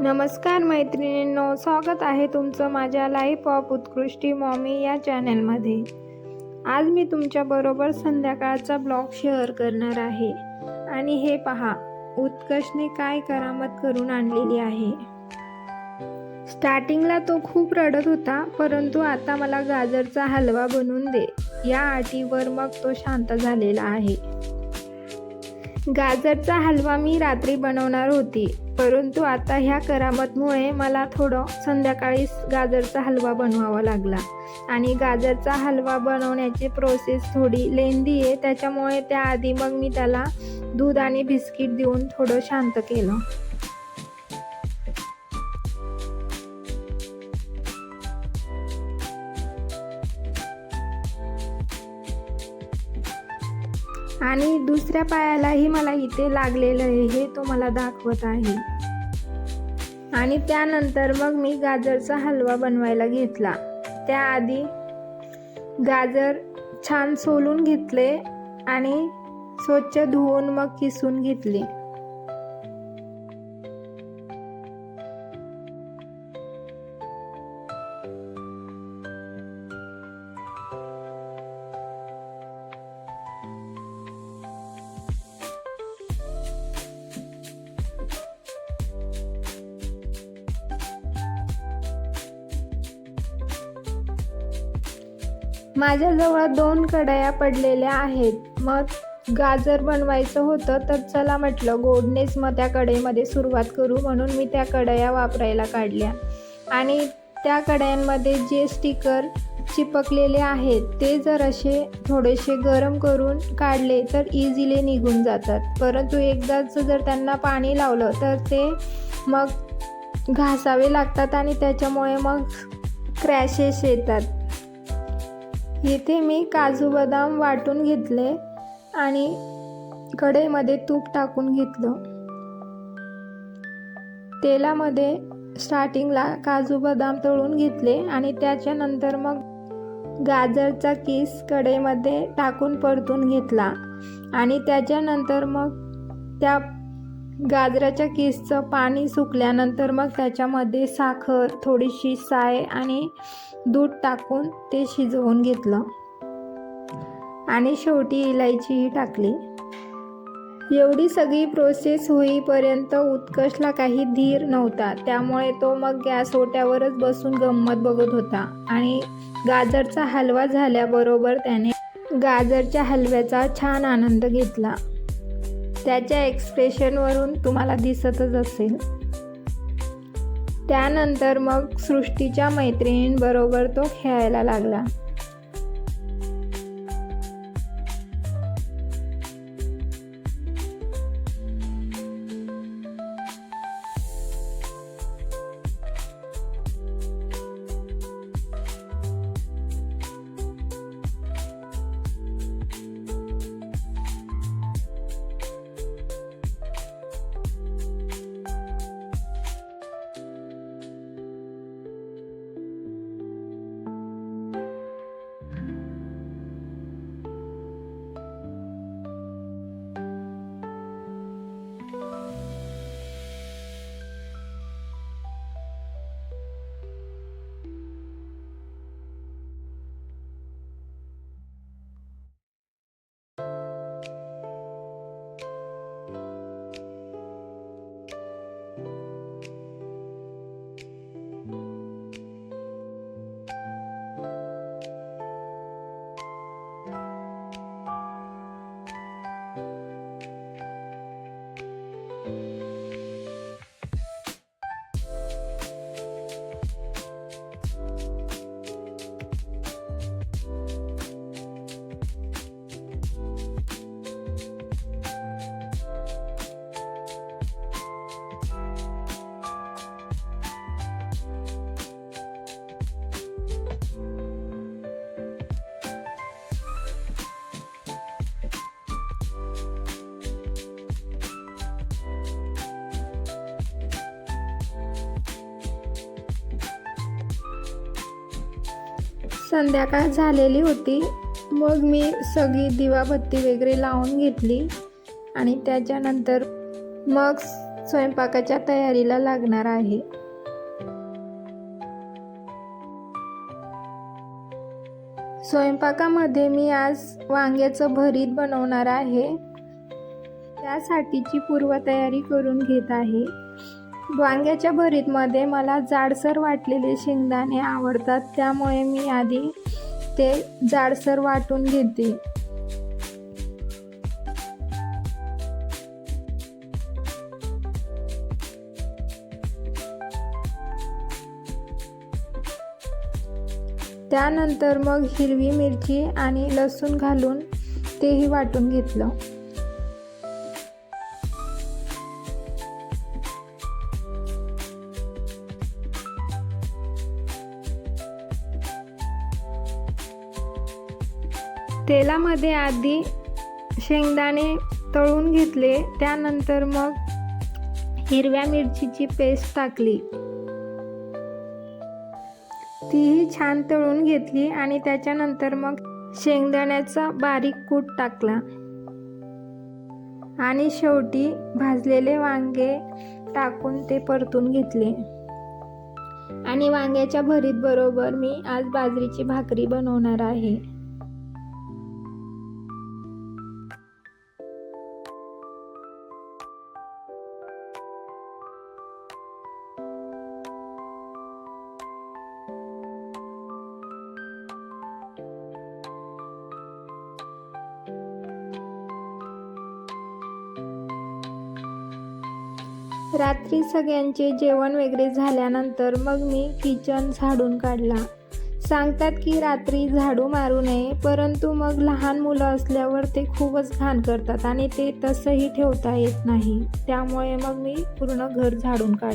नमस्कार मैत्रिणींनो स्वागत आहे तुमचं माझ्या लाईफ ऑफ उत्कृष्टी मॉमी या चॅनलमध्ये आज मी तुमच्याबरोबर संध्याकाळचा ब्लॉग शेअर करणार आहे. आणि हे पहा उत्कर्षने काय करामत करून आणलेली आहे. स्टार्टिंगला तो खूप रडत होता परंतु आता मला गाजरचा हलवा बनवून दे. या अटीवर मग तो शांत झालेला आहे. गाजरचा हलवा मी रात्री बनवणार होती परंतु आता ह्या करामतमुळे मला थोडं संध्याकाळी गाजरचा हलवा बनवावा लागला. आणि गाजरचा हलवा बनवण्याची प्रोसेस थोडी लेंदी आहे त्याच्यामुळे त्याआधी मग मी त्याला दूध आणि बिस्किट देऊन थोडं शांत केलं. आणि दुसऱ्या पायालाही मला इथे लागलेलं आहे हे तो मला दाखवत आहे. आणि त्यानंतर मग मी गाजरचा हलवा बनवायला घेतला. त्याआधी गाजर छान सोलून घेतले आणि स्वच्छ धुवून मग किसून घेतले. माझ्याजवळ दोन कढया पडलेल्या आहेत. मग गाजर बनवायचं होतं तर चला म्हटलं गोडनेच मग त्या कढईमध्ये सुरुवात करू म्हणून मी त्या कढया वापरायला काढल्या. आणि त्या कढयांमध्ये जे स्टिकर चिपकलेले आहेत ते जर असे थोडेसे गरम करून काढले तर इझिली निघून जातात. परंतु एकदाच जर त्यांना पाणी लावलं तर ते मग घासावे लागतात आणि त्याच्यामुळे मग क्रॅशेस येतात. इथे मी काजू बदाम वाटून घेतले आणि कढईमध्ये तूप टाकून घेतलं. तेलामध्ये स्टार्टिंगला काजू बदाम तळून घेतले आणि त्याच्यानंतर मग गाजरचा किस कढईमध्ये टाकून परतून घेतला. आणि त्याच्यानंतर मग त्या गाजराच्या किसचं पाणी सुकल्यानंतर मग त्याच्यामध्ये साखर थोडीशी साय आणि दूध टाकून ते शिजवून घेतलं. आणि शेवटी इलायचीही टाकली. एवढी सगळी प्रोसेस होईपर्यंत उत्कर्षला काही धीर नव्हता. त्यामुळे तो मग गॅस ओट्यावरच बसून गंमत बघत होता. आणि गाजरचा हलवा झाल्याबरोबर त्याने गाजरच्या हलव्याचा छान आनंद घेतला. त्याच्या एक्सप्रेशनवरून तुम्हाला दिसतच असेल. त्यानंतर मग सृष्टीच्या मैत्रिणींबरोबर तो खेळायला लागला. संध्याकाळ झालेली होती. मग मी सगळी दिवाबत्ती वगैरे लावून घेतली. आणि त्याच्यानंतर मग स्वयंपाकाच्या तयारीला लागणार आहे. स्वयंपाकामध्ये मी आज वांग्याचं भरीत बनवणार आहे. त्यासाठीची पूर्वतयारी करून घेत आहे. वांग्याच्या भरीतमध्ये मला जाडसर वाटलेले शेंगदाणे आवडतात त्यामुळे मी आधी ते जाडसर वाटून घेते. त्यानंतर मग हिरवी मिरची आणि लसूण घालून तेही वाटून घेतलं. तेलामध्ये आधी शेंगदाणे तळून घेतले त्यानंतर मग हिरव्या मिरचीची पेस्ट टाकली. तीही छान तळून घेतली आणि त्याच्यानंतर मग शेंगदाण्याचा बारीक कूट टाकला. आणि शेवटी भाजलेले वांगे टाकून ते परतून घेतले. आणि वांग्याच्या भरीत बरोबर मी आज बाजरीची भाकरी बनवणार आहे. रात्री सगळ्यांचे जेवण वगैरे झाल्यानंतर मग मी किचन झाडून काढला. सांगतात की रात्री झाडू मारू नये परंतु मग लहान मुलं असल्यावर ते खूपच घाण करतात आणि ते तसंही ठेवता येत नाही. त्यामुळे मग मी पूर्ण घर झाडून काढ